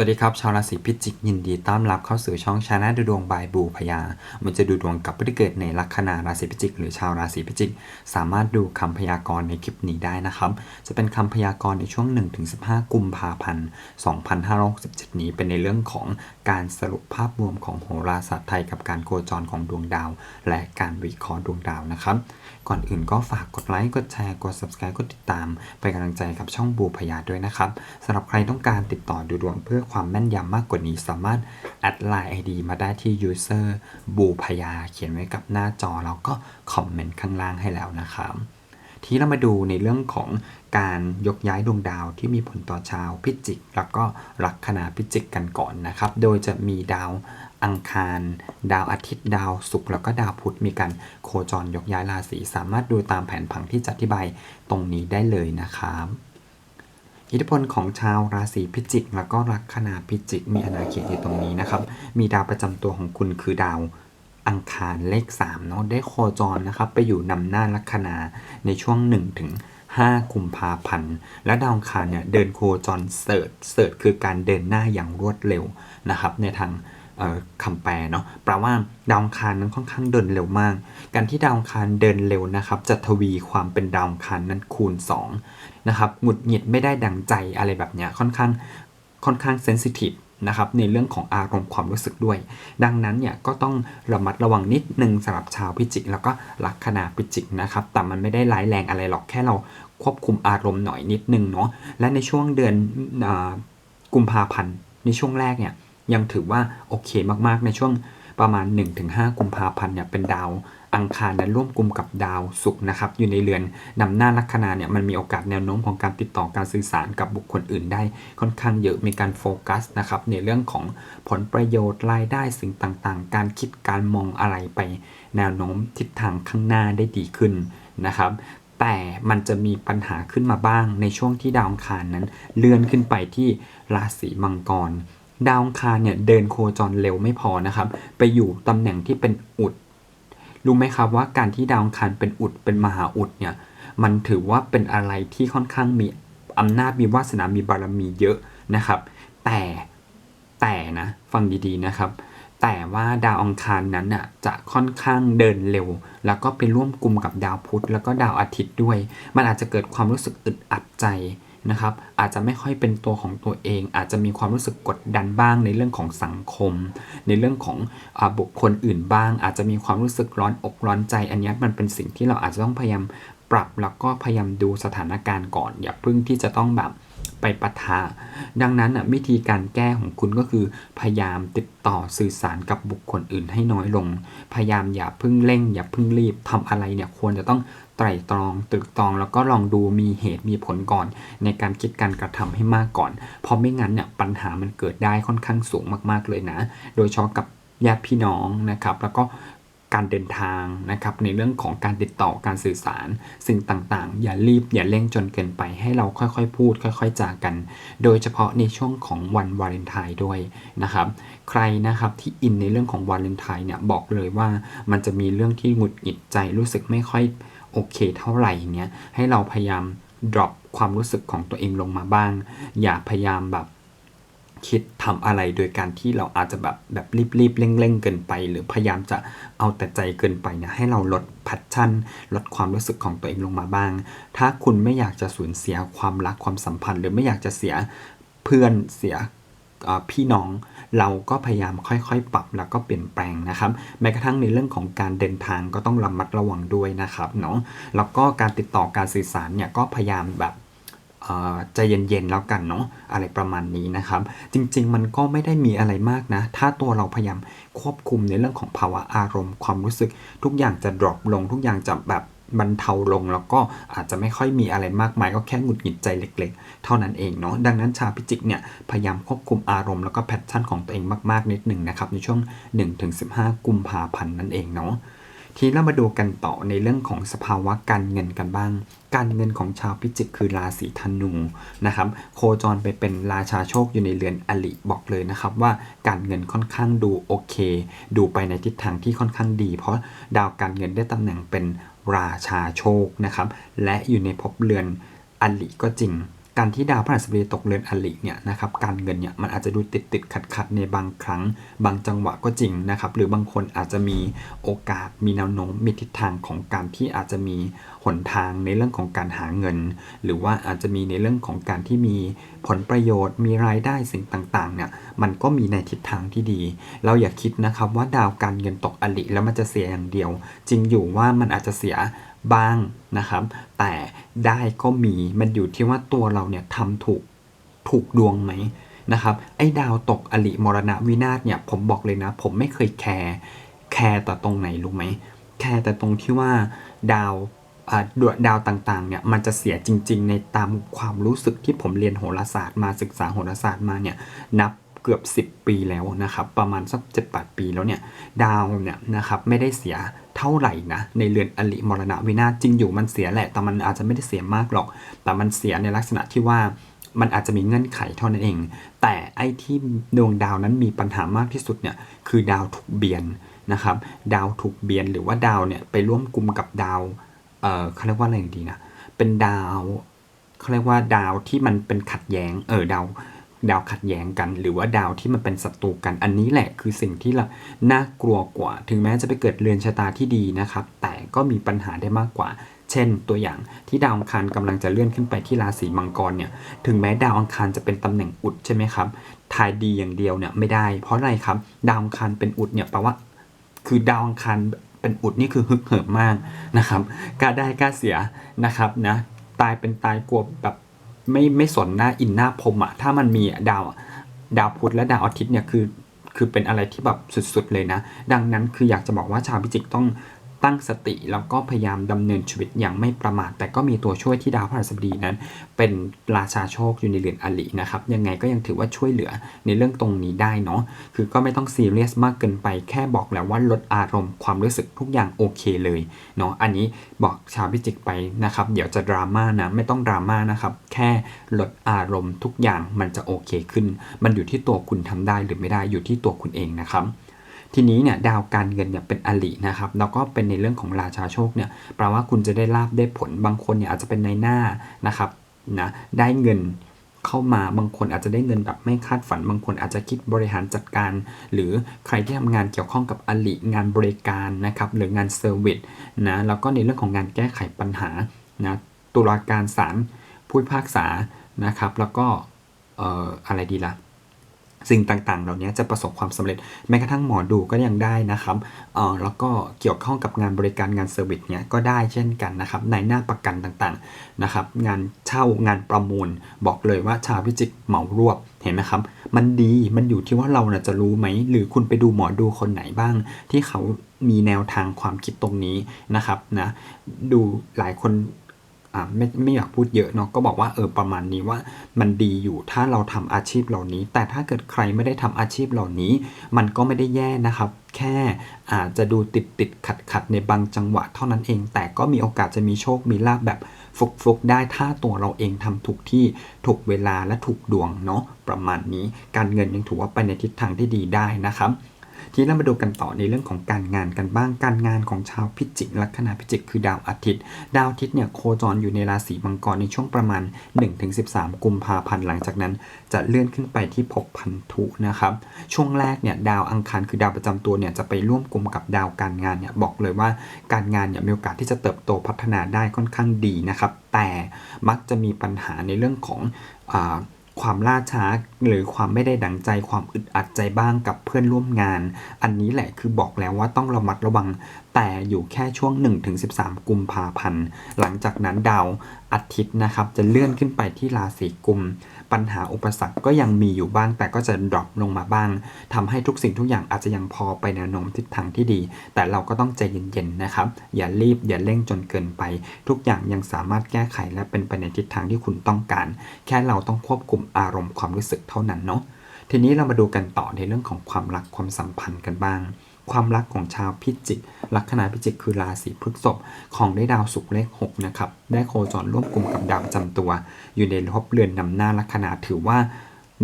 สวัสดีครับ ชาวราศีพิจิกยินดีต้อนรับเข้าสู่ช่องชาแนลดูดวงบายบูพยา มันจะดูดวงกับผู้ที่เกิดในลัคนาราศีพิจิก หรือชาวราศีพิจิก สามารถดูคำพยากรณ์ในคลิปนี้ได้นะครับ จะเป็นคำพยากรณ์ในช่วง 1-15 กุมภาพันธ์ 2567 นี้เป็นในเรื่องของ การสรุปภาพรวมของโหราศาสตร์ไทยกับการโคจรของดวงดาว และการวิเคราะห์ดวงดาวนะครับ ก่อนอื่นก็ฝากกดไลค์ กดแชร์ กด subscribe กดติดตาม เป็นกำลังใจกับช่องบูพยาด้วยนะครับสำหรับใครต้องการติดต่อดูดวงเพื่อความแม่นยำมากกว่านี้สามารถแอดไลน์ ID มาได้ที่ user บูพยา เขียนไว้กับหน้าจอแล้วก็คอมเมนต์ข้างล่างให้แล้วนะครับทีนี้เรามาดูในเรื่องของ การยกย้ายดวงดาวที่มีผลต่อชาวพิจิก แล้วก็ลัคนาพิจิกกันก่อนนะครับ โดยจะมีดาวอังคาร ดาวอาทิตย์ ดาวศุกร์แล้วก็ดาวพุธมีการโคจรยกย้ายราศีสามารถดูตามแผนผังที่จะอธิบายตรงนี้ได้เลยนะครับอิทธิพลของชาวราศีพิจิก แล้วก็ลัคนาพิจิก มีอาณาเขตอยู่ตรงนี้นะครับ มีดาวประจำตัวของคุณคือดาวอังคารเลข3เนาะได้โคจรนะครับ ไปอยู่นำหน้าลัคนาในช่วง1ถึง 5กุมภาพันธ์ และดาวอังคารเนี่ยเดินโคจรเสิร์ชเสิร์ชคือการเดินหน้าอย่างรวดเร็วนะครับในทางคำแปลเนาะแปลว่าดาวคารนั้นค่อนข้างเดินเร็วมาก การที่ดาวคารเดินเร็วนะครับจะทวีความเป็นดาวคารนั้นคูณ2นะครับหงุดหงิดไม่ได้ดังใจอะไรแบบเนี้ยค่อนข้างค่อนข้างเซนซิทีฟ นะครับในเรื่องของอารมณ์ความรู้สึกด้วย ดังนั้นเนี่ยก็ต้องระมัดระวังนิดนึงสำหรับชาวพิจิก แล้วก็ลัคนาพิจิกนะครับแต่มันไม่ได้ร้ายแรงอะไรหรอกแค่เราควบคุมอารมณ์หน่อยนิดนึงเนาะและในช่วงเดือนอกุมภาพันธ์ในช่วงแรกเนี่ยยังถือว่าโอเคมากๆในช่วงประมาณ 1-5 กุมภาพันธ์เนี่ยเป็นดาว อังคารนั้นร่วมกลุ่มกับดาวศุกร์นะครับ อยู่ในเรือนนำหน้าลัคนาเนี่ยมันมีโอกาสแนวโน้มของการติดต่อการสื่อสารกับบุคคลอื่นได้ค่อนข้างเยอะมีการโฟกัสนะครับในเรื่องของผลประโยชน์รายได้สิ่งต่างๆ การคิดการมองอะไรไป แนวโน้มทิศทางข้างหน้าได้ดีขึ้นนะครับแต่มันจะมีปัญหาขึ้นมาบ้างในช่วงที่ดาวอังคารนั้น เลื่อนขึ้นไปที่ราศีมังกร ดาวอังคารเนี่ยเดินโคจรเร็วไม่พอนะครับ ไปอยู่ตำแหน่งที่เป็นอุด รู้ไหมครับว่าการที่ดาวอังคารเป็นอุดเป็นมหาอุดเนี่ยมันถือว่าเป็นอะไรที่ค่อนข้างมีอำนาจมีวาสนา มีบารมีเยอะนะครับ แต่แต่นะฟังดีๆนะครับ แต่ว่าดาวอังคารนั้นน่ะจะค่อนข้างเดินเร็ว แล้วก็ไปร่วมกลุ่มกับดาวพุธแล้วก็ดาวอาทิตย์ด้วย มันอาจจะเกิดความรู้สึกอึดอัดใจ นะครับอาจจะไม่ค่อยเป็นตัวของตัวเอง อาจจะมีความรู้สึกกดดันบ้างในเรื่องของสังคม ในเรื่องของอบุคคลอื่นบ้าง อาจจะมีความรู้สึกร้อนอกร้อนใจ อันนี้มันเป็นสิ่งที่เราอาจจะต้องพยายามปรับแล้วก็พยายามดูสถานการณ์ก่อน อย่าเพิ่งที่จะต้องแบบไปปะทะดังนั้นอะวิธีการแก้ของคุณก็คือ พยายามติดต่อสื่อสารกับบุคคลอื่นให้น้อยลง พยายามอย่าเพิ่งเร่ง อย่าเพิ่งรีบทำอะไรเนี่ยควรจะต้อง ไตร่ตรองตึกตรองแล้วก็ลองดูมีเหตุมีผลก่อน ในการคิดการกระทำให้มากก่อน เพราะไม่งั้นเนี่ยปัญหามันเกิดได้ค่อนข้างสูงมากๆเลยนะ โดยเฉพาะกับญาติพี่น้องนะครับ แล้วก็การเดินทางนะครับในเรื่องของการติดต่อการสื่อสาร สิ่งต่างๆ อย่ารีบอย่าเร่งจนเกินไปให้เราค่อยๆ พูด ค่อย ๆจากัน โดยเฉพาะในช่วงของวันวาเลนไทน์ด้วยนะครับ ใครนะครับที่อินในเรื่องของวาเลนไทน์เนี่ยบอกเลยว่ามันจะมีเรื่องที่หงุดหงิดใจรู้สึกไม่ค่อย โอเคเท่าไหร่เนี่ยให้เราพยายาม drop ความรู้สึกของตัวเองลงมาบ้าง อย่าพยายามแบบคิดทำอะไรโดยการที่เราอาจจะแบบแบบรีบๆเร่งๆเกินไป หรือพยายามจะเอาแต่ใจเกินไปนี่ยให้เราลดพัชชั่น ลดความรู้สึกของตัวเองลงมาบ้าง ถ้าคุณไม่อยากจะสูญเสียความรักความสัมพันธ์ หรือไม่อยากจะเสียเพื่อนเสีย พี่น้องเราก็พยายามค่อยๆ ปรับแล้วก็เปลี่ยนแปลงนะครับ แม้กระทั่งในเรื่องของการเดินทางก็ต้องระมัดระวังด้วยนะครับเนาะแล้วก็การติดต่อการสื่อสารเนี่ยก็พยายามแบบใจเย็นๆแล้วกันเนาะอะไรประมาณนี้นะครับ จริงๆมันก็ไม่ได้มีอะไรมากนะ ถ้าตัวเราพยายามควบคุมในเรื่องของภาวะอารมณ์ความรู้สึก ทุกอย่างจะดรอปลงทุกอย่างจะแบบ บรรเทาลงแล้วก็อาจจะไม่ค่อยมีอะไรมากมายก็แค่หงุดหงิดใจเล็ก ๆ เท่านั้นเองเนาะดังนั้นชาวพิจิกเนี่ยพยายามควบคุมอารมณ์แล้วก็แพชชั่นของตัวเองมากๆนิดหนึ่งนะครับในช่วง 1-15 กุมภาพันธ์นั่นเองเนาะทีนี้เรามาดูกันต่อในเรื่องของสภาวะการเงินกันบ้าง การเงินของชาวพิจิกคือราศีธนูนะครับ โคจรไปเป็นราชาโชคอยู่ในเรือนอลิบอกเลยนะครับว่าการเงินค่อนข้างดูโอเค ดูไปในทิศทางที่ค่อนข้างดี เพราะดาวการเงินได้ตำแหน่งเป็น ราชาโชคนะครับ และอยู่ในภพเรือนอลิก็จริง การที่ดาวพฤหัสบดีตกเรือนอลิเนี่ยนะครับการเงินเนี่ยมันอาจจะดูติดติดขัดขัดในบางครั้ง บางจังหวะก็จริงนะครับ หรือบางคนอาจจะมีโอกาสมีแนวโน้มมีทิศทางของการที่อาจจะมีหนทางในเรื่องของการหาเงิน หรือว่าอาจจะมีในเรื่องของการที่มีผลประโยชน์ มีรายได้สิ่งต่างๆเนี่ยมันก็มีในทิศทางที่ดี เราอย่าคิดนะครับว่าดาวการเงินตกอลิแล้วมันจะเสียอย่างเดียว จริงอยู่ว่ามันอาจจะเสีย บ้างนะครับ แต่ได้ก็มีมันอยู่ที่ว่าตัวเราเนี่ยทำถูกถูกดวงไหมนะครับไอ้ดาวตกอลิมรณะวินาศเนี่ยผมบอกเลยนะ ผมไม่เคยแคร์แคร์แต่ตรงไหนรู้ไหมแคร์แต่ตรงที่ว่าดาวดวดาวต่างๆเนี่ยมันจะเสียจริง ๆ ในตามความรู้สึกที่ผมเรียนโหราศาสตร์มาศึกษาโหราศาสตร์มาเนี่ยนับ เกือบ 10 ปีแล้วนะครับ ประมาณสัก 7-8 ปีแล้วเนี่ย ดาวเนี่ยนะครับไม่ได้เสียเท่าไหร่นะ ในเรือนอลิมรณะวินาจริงอยู่มันเสียแหละ แต่มันอาจจะไม่ได้เสียมากหรอก แต่มันเสียในลักษณะที่ว่ามันอาจจะมีเงื่อนไขเท่านั้นเอง แต่ไอ้ที่ดวงดาวนั้นมีปัญหามากที่สุดเนี่ยคือดาวถูกเบียนนะครับ ดาวถูกเบียนหรือว่าดาวเนี่ยไปร่วมกลุ่มกับดาวเออเขาเรียกว่าอะไรดีนะ เป็นดาวเขาเรียกว่าดาวที่มันเป็นขัดแย้ง เออดาว ดาวขัดแย้งกัน หรือว่าดาวที่มันเป็นศัตรูกัน อันนี้แหละคือสิ่งที่เราน่ากลัวกว่า ถึงแม้จะไปเกิดเรือนชะตาที่ดีนะครับ แต่ก็มีปัญหาได้มากกว่า เช่น ตัวอย่างที่ดาวอังคารกำลังจะเลื่อนขึ้นไปที่ราศีมังกรเนี่ย ถึงแม้ดาวอังคารจะเป็นตำแหน่งอุดใช่ไหมครับ ทายดีอย่างเดียวเนี่ยไม่ได้ เพราะอะไรครับ ดาวอังคารเป็นอุดเนี่ยแปลว่า คือดาวอังคารเป็นอุดนี่คือฮึกเหิมมากนะครับ กล้าได้กล้าเสียนะครับนะ ตายเป็นตายกลัวแบบ ไม่ไม่สนหน้าอินหน้าพรมอะถ้ามันมีดาวดาวพุธและดาวอาทิตย์เนี่ยคือคือเป็นอะไรที่แบบสุดๆเลยนะ ดังนั้นคืออยากจะบอกว่าชาวพิจิกต้อง ตั้งสติแล้วก็พยายามดำเนินชีวิตอย่างไม่ประมาท แต่ก็มีตัวช่วยที่ดาวพฤหัสบดีนั้น เป็นราชาโชคอยู่ในเรือนอลินะครับ ยังไงก็ยังถือว่าช่วยเหลือในเรื่องตรงนี้ได้เนาะคือก็ไม่ต้องซีเรียสมากเกินไปแค่บอกแล้วว่าลดอารมณ์ความรู้สึกทุกอย่างโอเคเลยเนาะอันนี้บอกชาวพิจิกไปนะครับ เดี๋ยวจะดราม่านะไม่ต้องดราม่านะครับแค่ลดอารมณ์ทุกอย่างมันจะโอเคขึ้น มันอยู่ที่ตัวคุณทำได้หรือไม่ได้อยู่ที่ตัวคุณเองนะครับ ทีนี้เนี่ยดาวการเงินเนี่ยเป็นอลินะครับแล้วก็เป็นในเรื่องของราชาโชคเนี่ยแปลว่าคุณจะได้ลาบได้ผลบางคนเนี่ยอาจจะเป็นในหน้านะครับนะได้เงินเข้ามาบางคนอาจจะได้เงินแบบไม่คาดฝัน บางคนอาจจะคิดบริหารจัดการ หรือใครที่ทำงานเกี่ยวข้องกับอลิงานบริการนะครับหรืองานเซอร์วิสนะแล้วก็ในเรื่องของงานแก้ไขปัญหานะตุลาการศาลผู้พิพากษานะครับ แล้วก็เอ่ออะไรดีล่ะ สิ่งต่างๆ เหล่านี้จะประสบความสำเร็จแม้กระทั่งหมอดูก็ยังได้นะครับเอ่อแล้วก็เกี่ยวข้องกับงานบริการงานเซอร์วิสเนี้ยก็ได้เช่นกันนะครับในหน้าประกันต่างๆนะครับงานเช่างานประมูล บอกเลยว่าชาวพิจิกเหมารวบเห็นไหมครับ มันดีมันอยู่ที่ว่าเราจะรู้ไหม หรือคุณไปดูหมอดูคนไหนบ้าง ที่เขามีแนวทางความคิดตรงนี้นะครับนะดูหลายคน อ่าไม่ไม่อยากพูดเยอะเนาะก็บอกว่าเออประมาณนี้ว่ามันดีอยู่ถ้าเราทำอาชีพเหล่านี้ แต่ถ้าเกิดใครไม่ได้ทำอาชีพเหล่านี้ มันก็ไม่ได้แย่นะครับ แค่อาจจะดูติดติดขัดขัดในบางจังหวะเท่านั้นเอง แต่ก็มีโอกาสจะมีโชคมีลาบแบบฟุกฟุกได้ถ้าตัวเราเองทำถูกที่ถูกเวลาและถูกดวงเนาะประมาณนี้การเงินยังถือว่าไปในทิศทางที่ดีได้นะครับ ทีนี้เรามาดูกันต่อในเรื่องของการงานกันบ้างการงานของชาวพิจิกลัคนาพิจิกคือดาวอาทิตย์ ดาวอาทิตย์เนี่ยโคจรอยู่ในราศีมังกรในช่วงประมาณ 1-13 กุมภาพันธ์หลังจากนั้น จะเลื่อนขึ้นไปที่ภพพันธุนะครับช่วงแรกเนี่ยดาวอังคารคือดาวประจำตัวเนี่ยจะไปร่วมกลุ่มกับดาวการงานเนี่ยบอกเลยว่าการงานเนี่ยมีโอกาสที่จะเติบโตพัฒนาได้ค่อนข้างดีนะครับแต่มักจะมีปัญหาในเรื่องของอา ความล่าช้า หรือความไม่ได้ดังใจความอึดอัดใจบ้างกับเพื่อนร่วมงาน อันนี้แหละคือบอกแล้วว่าต้องระมัดระวัง แต่อยู่แค่ช่วง 1-13 กุมภาพันธ์ หลังจากนั้นดาวอาทิตย์นะครับจะเลื่อนขึ้นไปที่ราศีกุม ปัญหาอุปสรรคก็ยังมีอยู่บ้าง แต่ก็จะดรอปลงมาบ้างทำให้ทุกสิ่งทุกอย่างอาจจะยังพอไปแนวโน้มทิศทางที่ดี แต่เราก็ต้องใจเย็นๆนะครับ อย่ารีบอย่าเร่งจนเกินไป ทุกอย่างยังสามารถแก้ไขและเป็นไปในทิศทางที่คุณต้องการ แค่เราต้องควบคุมอารมณ์ความรู้สึกเท่านั้นเนาะทีนี้เรามาดูกันต่อในเรื่องของความรักความสัมพันธ์กันบ้าง ความรักของชาวพิจิก ลัคนาพิจิกคือราศีพฤษภของได้ดาวศุกร์เลข6นะครับได้โคจรร่วมกลุ่มกับดาวประจำตัว อยู่ในภพเรือนนำหน้าลัคนาถือว่า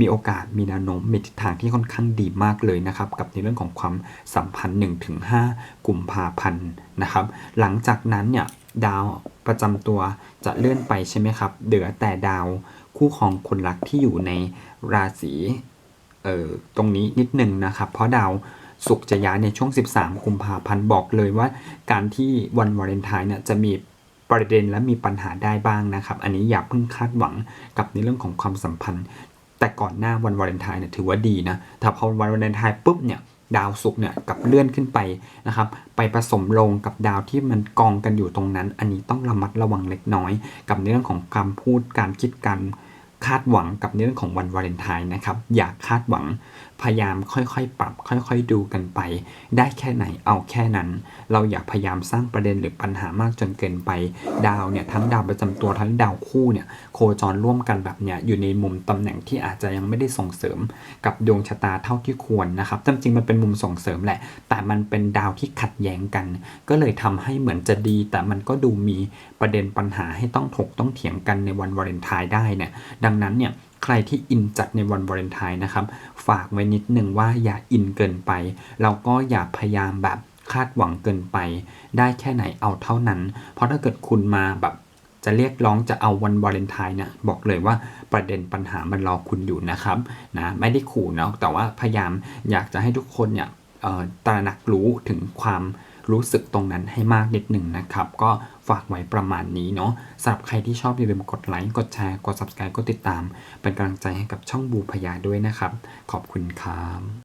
มีโอกาสมีแนวโน้มมีทิศทางที่ค่อนข้างดีมากเลยนะครับ กับในเรื่องของความสัมพันธ์1-5กุมภาพันธ์นะครับ หลังจากนั้นเนี่ยดาวประจำตัวจะเลื่อนไปใช่ไหมครับเหลือแต่ดาวคู่ครองคนรักที่อยู่ในราศีเอ่อตรงนี้นิดหนึ่งนะครับ เพราะดาว ศุกจะย้ายในช่วง 13กุมภาพันธ์บอกเลยว่า การที่วันวาเลนไทน์เนี่ยจะมีประเด็นและมีปัญหาได้บ้างนะครับ อันนี้อย่าเพิ่งคาดหวังกับในเรื่องของความสัมพันธ์ แต่ก่อนหน้าวันวาเลนไทน์เนี่ยถือว่าดีนะแต่พอวันวาเลนไทน์ปุ๊บเนี่ยดาวศุกร์เนี่ยกับเลื่อนขึ้นไปนะครับ ไปผสมลงกับดาวที่มันกองกันอยู่ตรงนั้น อันนี้ต้องระมัดระวังเล็กน้อย กับในเรื่องของการพูดการคิดการ คาดหวังกับในเรื่องของวันวาเลนไทน์นะครับ อย่าคาดหวังพยายามค่อยๆ ปรับ ค่อยๆ ดูกันไป ได้แค่ไหนเอาแค่นั้น เราอย่าพยายามสร้างประเด็นหรือปัญหามากจนเกินไป ดาวเนี่ยทั้งดาวประจำตัวทั้งดาวคู่เนี่ยโคจรร่วมกันแบบเนี้ยอยู่ในมุมตำแหน่งที่อาจจะยังไม่ได้ส่งเสริมกับดวงชะตาเท่าที่ควรนะครับจริงๆมันเป็นมุมส่งเสริมแหละแต่มันเป็นดาวที่ขัดแย้งกัน ก็เลยทำให้เหมือนจะดี แต่มันก็ดูมีประเด็นปัญหาให้ต้องถกต้องเถียงกันในวันวาเลนไทน์ได้เนี่ยดังนั้นเนี่ยใครที่อินจัดในวันวาเลนไทน์นะครับ ฝากไว้นิดนึงว่าอย่าอินเกินไปเราก็อย่าพยายามแบบคาดหวังเกินไป ได้แค่ไหนเอาเท่านั้น เพราะถ้าเกิดคุณมาแบบจะเรียกร้องจะเอาวันวาเลนไทน์เนี่ยบอกเลยว่าประเด็นปัญหามันรอคุณอยู่นะครับนะไม่ได้ขู่เนาะแต่ว่าพยายามอยากจะให้ทุกคนเนี่ย ตระหนักรู้ถึงความรู้สึกตรงนั้นให้มากนิดหนึ่งนะครับ ก็ฝากไว้ประมาณนี้เนาะสำหรับใครที่ชอบอย่าลืมกดไลค์กดแชร์กด subscribe กดติดตาม เป็นกำลังใจให้กับช่องบูพยาด้วยนะครับ ขอบคุณครับ